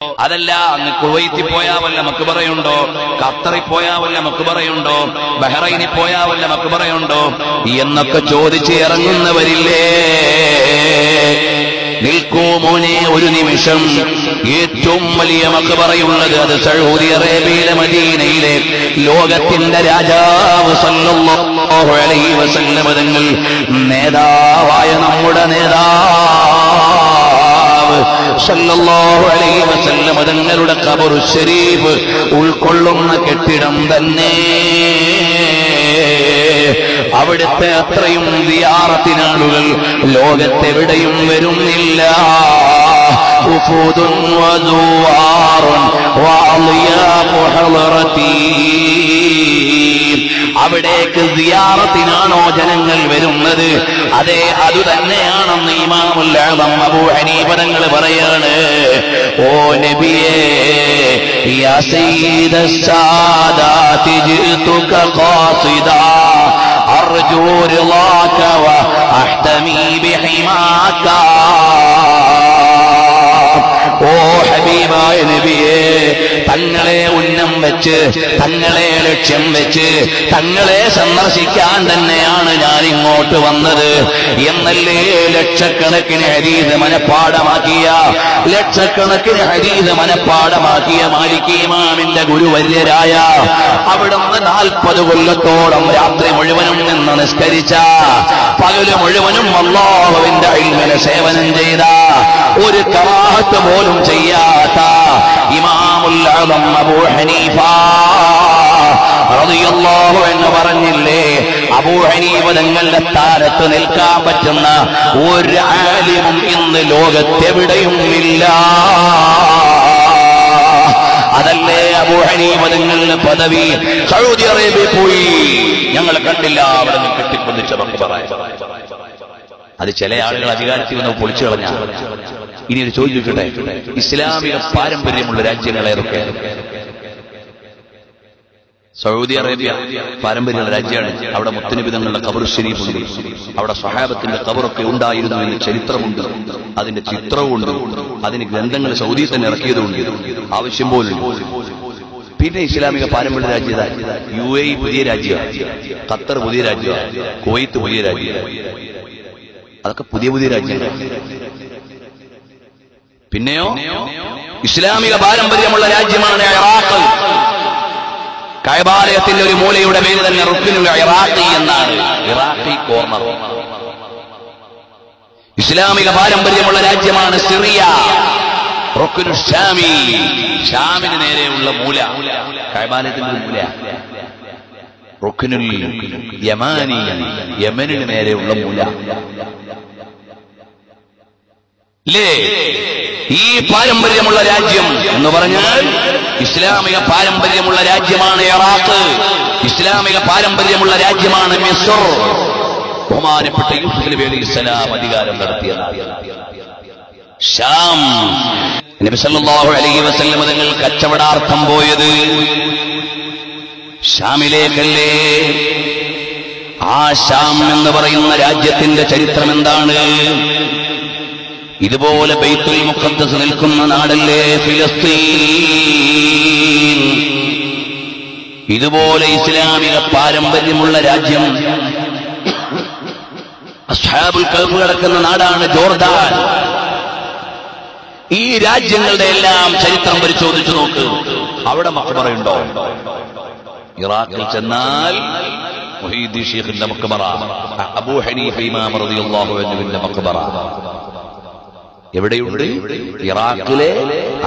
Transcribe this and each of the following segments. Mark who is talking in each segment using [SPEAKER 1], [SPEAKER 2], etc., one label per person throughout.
[SPEAKER 1] അതല്ല അങ്ങ് കുവൈത്തിൽ പോയാ വല്ല ഖത്തറിൽ പോയാ വല്ല ബഹ്റൈനിൽ പോയാ വല്ല മക്ബറയുണ്ടോ? എന്നൊക്കെ ചോദിച്ച് ഇറങ്ങുന്നവരില്ലേ? നിൽക്കൂ മോനെ ഒരു നിമിഷം. ഏറ്റവും വലിയ മക്ബറയുള്ളത് അത് സൗദി അറേബ്യയിലെ മദീനയിലെ ലോകത്തിന്റെ രാജാവ് സല്ലല്ലാഹു അലൈഹി വസല്ലം തങ്ങൾ നേതാവായ നമ്മുടെ നേതാവ് തങ്ങളുടെ കബറു ശരീഫ് ഉൾക്കൊള്ളുന്ന കെട്ടിടം തന്നെ. അവിടുത്തെ അത്രയും വിയാറത്തിനാളുകൾ ലോകത്തെവിടെയും വരുന്നില്ല. ഹളറതീ അവിടേക്ക് സിയാറത്തിനാണോ ജനങ്ങൾ വരുന്നത്? അതെ അത് തന്നെയാണെന്ന് ഇമാമുൽ ആദം അബൂ പറയാണ്. ഓ നബിയേ അഹ്തമി ബിഹിമാക. ഓ ഹബീബായ നബിയെ തങ്ങളെ ഉന്നം വെച്ച് തങ്ങളെ ലക്ഷ്യം വെച്ച് തങ്ങളെ സന്ദർശിക്കാൻ തന്നെയാണ് ഞാൻ ഇങ്ങോട്ട് വന്നത് എന്നല്ലേ ലക്ഷക്കണക്കിന് ഹരീത് മനഃപ്പാടമാക്കിയ ലക്ഷക്കണക്കിന് ഹരീത് മനഃപ്പാടമാക്കിയ മാലിക്കീമാമിന്റെ ഗുരുവര്യരായ അവിടുന്ന് നാൽപ്പത് കൊല്ലത്തോളം രാത്രി മുഴുവനും നിന്ന് നിസ്കരിച്ച പകൽ മുഴുവനും അള്ളാഹുവിന്റെ അയിൽമല സേവനം ചെയ്ത ഒരു കവാഹത്ത് പോലും ചെയ്യാത്ത ഇമാമുൽ അബൂ ഹനീഫ റളിയല്ലാഹു എന്ന് പറഞ്ഞില്ലേ അബൂ ഹനീഫ തങ്ങളുടെ സ്ഥാനത്ത് നിൽക്കാൻ പറ്റുന്ന ഒരു ഇന്ന് ലോകത്തെവിടെയും ഇല്ല. അതല്ലേ അബൂ ഹനീഫ തങ്ങളുടെ പദവി? സൗദി അറേബ്യ പോയി. ഞങ്ങൾ കണ്ടില്ല അവിടെ നിന്ന് കെട്ടിപ്പൊന്നിച്ച അത് ചില ആളുകൾ അധികാരത്തിൽ നിന്ന് പൊളിച്ചു കളഞ്ഞ. ഇനി ഒരു ചോദ്യം ഇസ്ലാമിക പാരമ്പര്യമുള്ള രാജ്യങ്ങൾ ഏതൊക്കെ? സൗദി അറേബ്യ പാരമ്പര്യമുള്ള രാജ്യമാണ്. അവിടെ മുത്തനിബിതങ്ങളുടെ കബർ ശരീഫുണ്ട്. അവിടെ സഹാബത്തിന്റെ കബറൊക്കെ ഉണ്ടായിരുന്നു എന്ന് ചരിത്രമുണ്ട്. അതിന്റെ ചിത്രവുമുണ്ട്. അതിന് ഗ്രന്ഥങ്ങൾ സൗദിയിൽ തന്നെ ഇറക്കിയതുണ്ട് ആവശ്യം പോലും പിന്നെ ഇസ്ലാമിക പാരമ്പര്യ രാജ്യത യു എ പുതിയ രാജ്യമാണ്. ഖത്തർ പുതിയ രാജ്യമാണ്. കുവൈത്ത് പുതിയ രാജ്യമാണ്. അതൊക്കെ പുതിയ പുതിയ രാജ്യങ്ങൾ പിന്നെയോ? ഇസ്ലാമിക പാരമ്പര്യമുള്ള രാജ്യമാണ് ഇറാഖ്. കൈബാലയത്തിന്റെ ഒരു മൂലയുടെ പേര് തന്നെ റുക്കിനുള്ള ഇറാഖി എന്നാണ്. Iraqi corner. ഇസ്ലാമിക പാരമ്പര്യമുള്ള രാജ്യമാണ് സിറിയ. റുക്കിനു ഷാമി. ഷാമിന് നേരെയുള്ള മൂല. കൈബാലയത്തിന്റെ ഒരു മൂല. റുക്കുനുൽ യമാനി. യമനിന് നേരെയുള്ള മൂല. ലേ ഈ പാരമ്പര്യമുള്ള രാജ്യം എന്ന് പറഞ്ഞാൽ ഇസ്ലാമിക പാരമ്പര്യമുള്ള രാജ്യമാണ് ഇറാഖ്. ഇസ്ലാമിക പാരമ്പര്യമുള്ള രാജ്യമാണ് ബഹുമാനപ്പെട്ട യൂസുഫ് സ്വലാം അധികാരം നടത്തിയ ഷാം നബി സല്ലല്ലാഹു അലൈഹി വസല്ലം തങ്ങൾ കച്ചവടാർത്ഥം പോയത് ഷാമിലേക്കല്ലേ ആ ഷാം എന്ന് പറയുന്ന രാജ്യത്തിന്റെ ചരിത്രം എന്താണ് ഇതുപോലെ ബൈത്തുൽ മുഖദ്ദസ് നിൽക്കുന്ന നാടല്ലേ ഫിലസ്തീൻ? ഇതുപോലെ ഇസ്ലാമിക പാരമ്പര്യമുള്ള രാജ്യം. അസ്ഹാബുൽ കൽബ് കിടക്കുന്ന നാടാണ് ജോർദാൻ. ഈ രാജ്യങ്ങളുടെ എല്ലാം ചരിത്രം പരിശോധിച്ചു നോക്ക്. അവിടെ മഖ്ബറയുണ്ടോ ഇറാഖിൽ ചെന്നാൽ മുഹീദ്ദീൻ ഷെയ്ഖിന്റെ മഖ്ബറ അബൂ ഹനീഫ ഇമാം റളിയല്ലാഹു അൻഹുവിന്റെ മക്ബറ എവിടെയുണ്ട്? ഇറാഖിലെ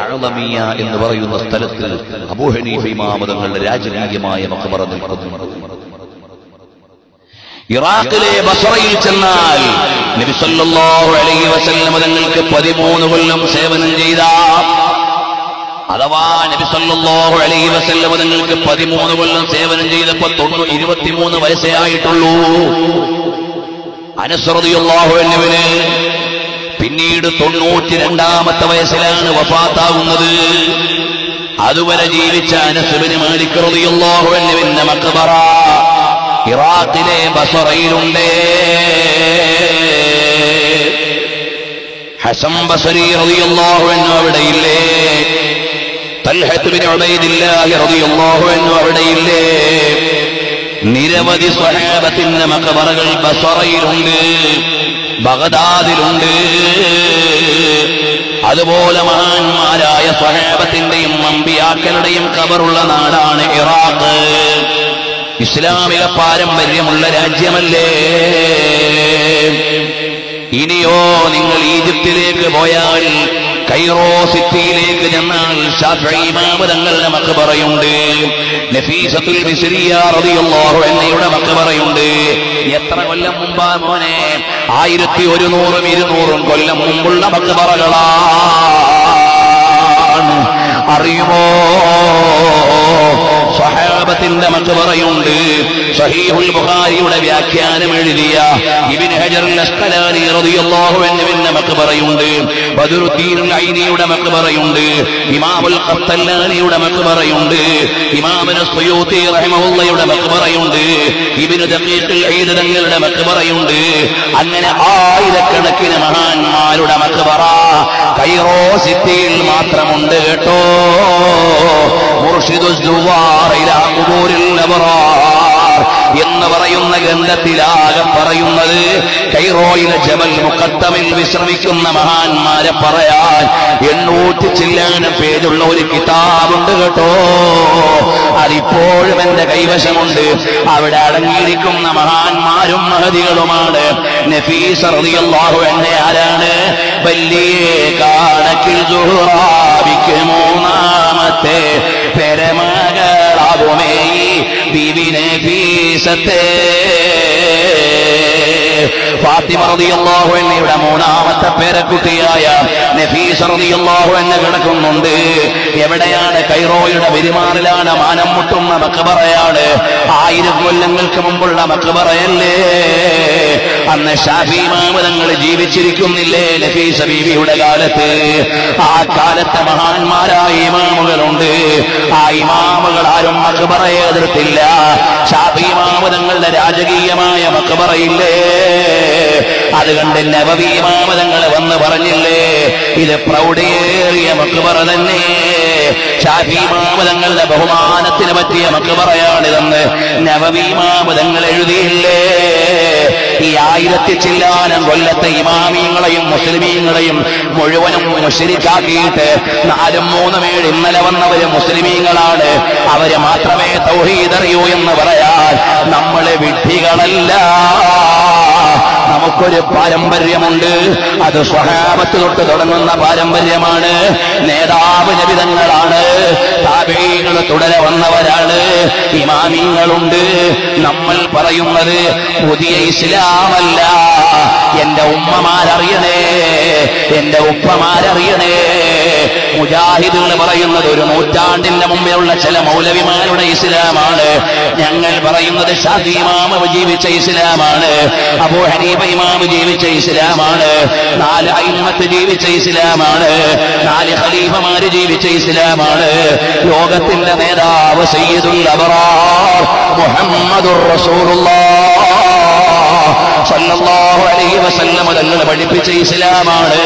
[SPEAKER 1] അഴമിയ എന്ന് പറയുന്ന സ്ഥലത്ത് അബൂഹനീഫ ഇമാമതങ്ങളുടെ രാജകീയമായ മക്ബറ നിൽക്കുന്നു. ഇറാഖിലെ ബസറയിൽ ചെന്നാൽ നബി സല്ലല്ലാഹു അലൈഹി വസല്ലമ തങ്ങൾക്ക് പതിമൂന്ന് കൊല്ലം സേവനം ചെയ്ത. അഥവാ നബി സല്ലല്ലാഹു അലൈഹി വസല്ലമ തങ്ങൾക്ക് പതിമൂന്ന് കൊല്ലം സേവനം ചെയ്തപ്പോ തൊണ്ണൂ ഇരുപത്തിമൂന്ന് വയസ്സേ ആയിട്ടുള്ളൂ. അനുസൃതിയുള്ളാഹു എന്നിവന് പിന്നീട് തൊണ്ണൂറ്റി രണ്ടാമത്തെ വയസ്സിലാണ് വഫാത്താകുന്നത്. അതുവരെ ജീവിച്ച അനസുബിന് മാലിക്കറുതിയുള്ളാഹു എന്നിവന്റെ മക്ബറ ഇറാഖിലെ ബസറയിലുണ്ട്. ഹസം ബസരി അൻഹു അവിടെയില്ലേ? അവിടെയില്ല ഉബൈദില്ലാഹി അൻഹു അവിടെയില്ലേ? നിരവധി സ്വഹാബത്തിന്റെ മക്കബറകൾ ബസറയിലുണ്ട്. ബഗദാദിലുണ്ട്. അതുപോലെ മഹാന്മാരായ സ്വഹേബത്തിന്റെയും അമ്പിയാക്കളുടെയും കബറുള്ള നാടാണ് ഇറാഖ്. ഇസ്ലാമിക പാരമ്പര്യമുള്ള രാജ്യമല്ലേ? ഇനിയോ നിങ്ങൾ ഈജിപ്തിലേക്ക് പോയാൽ കൈറോ സിറ്റിയിലേക്ക് ചെന്നാൽ ഷാഫിമാമതങ്ങളുടെ മക്കബറയുണ്ട് നഫീസത്തുൽ റളിയല്ലാഹു അൻഹയുടെ മക്കബറയുണ്ട് എത്ര കൊല്ലം മുമ്പാ മോനെ? ആയിരത്തി ഒരുന്നൂറും ഇരുന്നൂറും കൊല്ലം മുമ്പുള്ള മക്കബറകളാണ് അറിയുമോ? സഹാബത്തിന്റെ മക്ബറയുണ്ട് സഹീഹുൽ ബുഖാരിയുടെ വ്യാഖ്യാനം എഴുതിയ ഇബ്നു ഹജർ അസ്കലാനി റളിയല്ലാഹു അൻഹുവിന്റെ മക്ബറയുണ്ട് ബദറുദ്ദീൻ ഐനിയുടെ മക്ബറയുണ്ട് ഇമാമുൽ ഖത്തല്ലാനിയുടെ മക്ബറയുണ്ട് ഇമാമുൽ സുയൂത്തി റഹിമഹുള്ളയുടെ മക്ബറയുണ്ട് ഇബ്നു ദഖീഖ് ഈദ് തങ്ങളുടെ മക്ബറയുണ്ട് അങ്ങനെ ആയിരക്കണക്കിന് മഹാന്മാരുടെ മക്ബറ കൈറോ സിറ്റിയിൽ മാത്രമുണ്ട് കേട്ടോ. മുർഷിദുസ് അബ്റാർ എന്ന് പറയുന്ന ഗ്രന്ഥത്തിലാകെ പറയുന്നത് കൈറോയിലെ ജമൽ മുക്കത്തമിൽ വിശ്രമിക്കുന്ന മഹാന്മാരെ പറയാൻ എണ്ണൂറ്റി ചില്ലാനം പേജുള്ള ഒരു കിതാബുണ്ട് കേട്ടോ. അതിപ്പോഴും എന്റെ കൈവശമുണ്ട്. അവിടെ അടങ്ങിയിരിക്കുന്ന മഹാന്മാരും മഹതികളുമാണ്. നഫീസ് റളിയല്ലാഹു അൻഹ ആരാണ്? വലിയ കാണക്കിൽ ഫീസത്തെ ഫാത്തിമ റളിയല്ലാഹു അൻഹയുടെ മൂന്നാമത്തെ പേരക്കുട്ടിയായ നഫീസ് റളിയല്ലാഹു അൻഹ കിടക്കുന്നുണ്ട്. എവിടെയാണ് കൈറോയുടെ പെരുമാറിലാണ് മാനം മുട്ടുന്ന മക്കബറയാണ് ആയിരം കൊല്ലങ്ങൾക്ക് മുമ്പുള്ള മക്കബറയല്ലേ അന്ന് ഷാഫി മാമതങ്ങൾ ജീവിച്ചിരിക്കുന്നില്ലേ നഫീസ സബീബിയുടെ കാലത്ത്. ആ കാലത്തെ മഹാന്മാരായ ഇമാമുകളുണ്ട്. ആ ഇമാമുകൾ ആരും മക്ബറയെ എതിർത്തില്ല. ഷാഫി മാമതങ്ങളുടെ രാജകീയമായ മക്ബറയില്ലേ? അത് കണ്ട് നവവി മാമതങ്ങൾ വന്ന് പറഞ്ഞില്ലേ ഇത് പ്രൗഢിയേറിയ മക്ബറ തന്നെ. ഷാഫി മാമതങ്ങളുടെ ബഹുമാനത്തിന് പറ്റിയ മക്ബറയാണിതെന്ന് നവവി മാമതങ്ങൾ എഴുതിയില്ലേ? ഈ ആയിരത്തി ചില്ലാനം കൊല്ലത്തെ ഇമാമിയങ്ങളെയും മുസ്ലിമീങ്ങളെയും മുഴുവനും മുഷരിക്കാക്കിയിട്ട് നാലും മൂന്നും ഏഴ് ഇന്നലെ വന്നവര് മുസ്ലിമീങ്ങളാണ്. അവർ മാത്രമേ തൗഹീദറിയൂ എന്ന് പറയാൻ നമ്മളെ വിഡ്ഢികളല്ല. നമുക്കൊരു പാരമ്പര്യമുണ്ട്. അത് സ്വഹാബത്ത് തൊട്ട് തുടങ്ങുന്ന പാരമ്പര്യമാണ്. നേതാവ് നബിതങ്ങളാണ്. താപേകൾ തുടരെ വന്നവരാണ്. ഇമാമിങ്ങളുണ്ട്. നമ്മൾ പറയുന്നത് പുതിയ ഇസ്ലാമല്ല. എന്റെ ഉമ്മമാരറിയണേ. എന്റെ ഉപ്പമാരറിയണേ. മുജാഹിദുകൾ പറയുന്നത് ഒരു നൂറ്റാണ്ടിന്റെ മുമ്പെയുള്ള ചില മൗലവിമാരുടെ ഇസ്ലാമാണ്. ഞങ്ങൾ പറയുന്നത് ഷാഫി ജീവിച്ച ഇസ്ലാമാണ്. അബൂ ഹനീഫ ഇമാമ് ജീവിച്ച ഇസ്ലാമാണ്. നാല് അയിമത്ത് ജീവിച്ച ഇസ്ലാമാണ്. നാല് ഖലീഫമാര് ജീവിച്ച ഇസ്ലാമാണ്. ലോകത്തിന്റെ നേതാവ് സയ്യിദുൽ അബറാർ മുഹമ്മദുർ റസൂലുള്ളാഹ് സല്ലല്ലാഹു അലൈഹി വസല്ലം തങ്ങൾ പഠിപ്പിച്ച ഇസ്ലാമാണ്.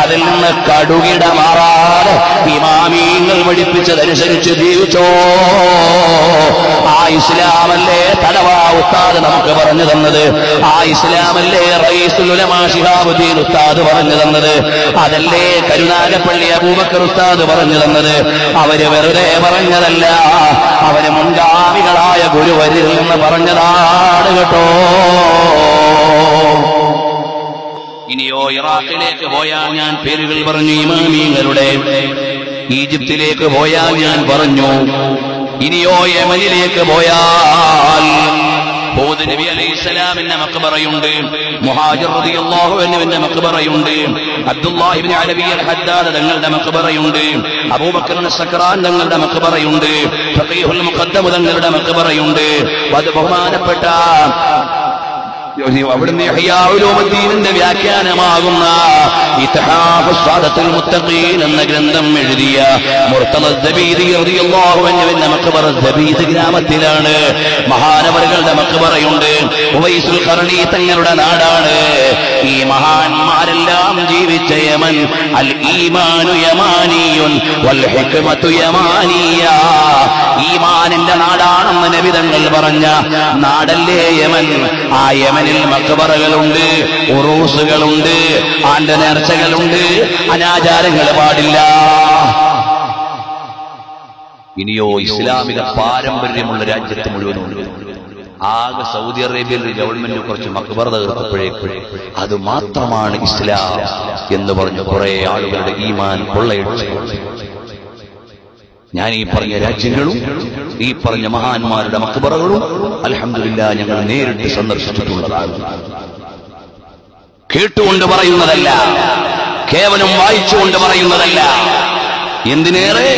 [SPEAKER 1] അതിൽ നിന്ന് കടുകിട മാറാതെ ഇമാമീങ്ങൾ പഠിപ്പിച്ചതനുസരിച്ച് ജീവിച്ചോ. ആ ഇസ്ലാമല്ലേ തലവാ ഉസ്താദ് നമുക്ക് പറഞ്ഞു തന്നത്. ആ ഇസ്ലാമല്ലേ റയീസുൽ ഉലമാ ശിഹാബുദ്ദീൻ ഉസ്താദ് പറഞ്ഞു തന്നത്. അതല്ലേ കരുനാഗപ്പള്ളി അബൂബക്കർ ഉസ്താദ് പറഞ്ഞു തന്നത്. അവർ വെറുതെ പറഞ്ഞതല്ല. അവർ മുൻഗാമികളായ ഗുരുവരിൽ നിന്ന് പറഞ്ഞതാണ് കേട്ടോ. ഇനിയോ ഇറാഖിലേക്ക് പോയാൽ ഞാൻ പേരുകൾ പറഞ്ഞു ഇമാമീങ്ങളുടെ ഈജിപ്തിലേക്ക് പോയാൽ ഞാൻ പറഞ്ഞു ഇനിയോ യമനിലേക്ക് പോയാൽ. ഹൂദ് നബി അലൈഹി മുഹാജിർ തങ്ങളുടെ തങ്ങളുടെ മക്ബറയുണ്ട് തങ്ങളുടെ അത് ബഹുമാനപ്പെട്ട അവിടുന്ന് യഹ്യാഉലൂമുദ്ദീനിന്റെ വ്യാഖ്യാനമാകുന്ന എന്ന ഗ്രന്ഥം എഴുതിയ മക്ബറ സബീദ് ഗ്രാമത്തിലാണ്. മഹാനവറുകളുടെ മക്ബറയുണ്ട് ഉവൈസുൽ ഖർണി തങ്ങളുടെ നാടാണ്. ഈ മഹാന്മാരെല്ലാം ജീവിച്ച യമൻ അൽ ഈമാനു യമാനിയുൻ വൽ ഹിക്മതു യമാനിയ. ഈമാനിന്റെ നാടാണെന്ന് നബിതങ്ങൾ പറഞ്ഞ നാടല്ലേ യമൻ? ആ യമനിൽ മക്ബറകളുണ്ട് ഉറൂസുകളുണ്ട് ആന്റെ നേർച്ചകളുണ്ട് അനാചാരങ്ങൾ പാടില്ല. ഇനിയോ ഇസ്ലാമിക പാരമ്പര്യമുള്ള രാജ്യത്ത് മുഴുവനുണ്ട്. ആകെ സൗദി അറേബ്യയിൽ ഗവൺമെന്റ് കുറച്ച് മക്ബറ തീർത്തപ്പോഴേക്ക് അത് മാത്രമാണ് ഇസ്ലാം എന്ന് പറഞ്ഞ് കുറെ ആളുകളുടെ ഈമാൻ കൊള്ളയടിച്ചു ഞാൻ ഈ പറഞ്ഞ രാജ്യങ്ങളും ഈ പറഞ്ഞ മഹാന്മാരുടെ മക്ബറകളും അൽഹംദുലില്ലാ ഞങ്ങൾ നേരിട്ട് സന്ദർശിച്ചിട്ടുള്ളതാണ്. കേട്ടുകൊണ്ട് പറയുന്നതല്ല കേവലം വായിച്ചുകൊണ്ട് പറയുന്നതല്ല. എന്തിനേറെ?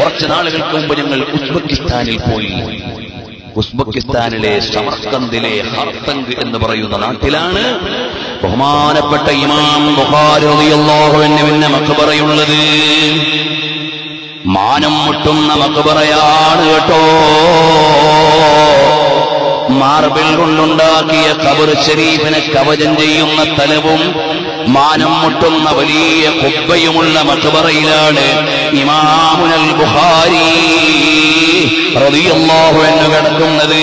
[SPEAKER 1] കുറച്ച് നാളുകൾക്ക് മുമ്പ് ഞങ്ങൾ ഉസ്ബെക്കിസ്ഥാനിൽ പോയി. ഉസ്ബെക്കിസ്ഥാനിലെ സമർക്കന്ദിലെ ഹർത്തങ്ക് എന്ന് പറയുന്ന നാട്ടിലാണ് ബഹുമാനപ്പെട്ട ഇമാം അൻഹുവിന്റെ മക്ബറയുള്ളത് മാനം മുട്ടുന്ന മക്ബറയാണ് കേട്ടോ. മാർബിൾ കൊണ്ടുണ്ടാക്കിയ കബർ ഷരീഫിനെ കവചം ചെയ്യുന്ന തലവും മാനം മുട്ടുന്ന വലിയ കുബ്ബയുമുള്ള മക്ബറയിലാണ് ഇമാമുനൽ ബുഹാരി പ്രതിയമ്മാഹു എന്ന് കിടക്കുന്നത്.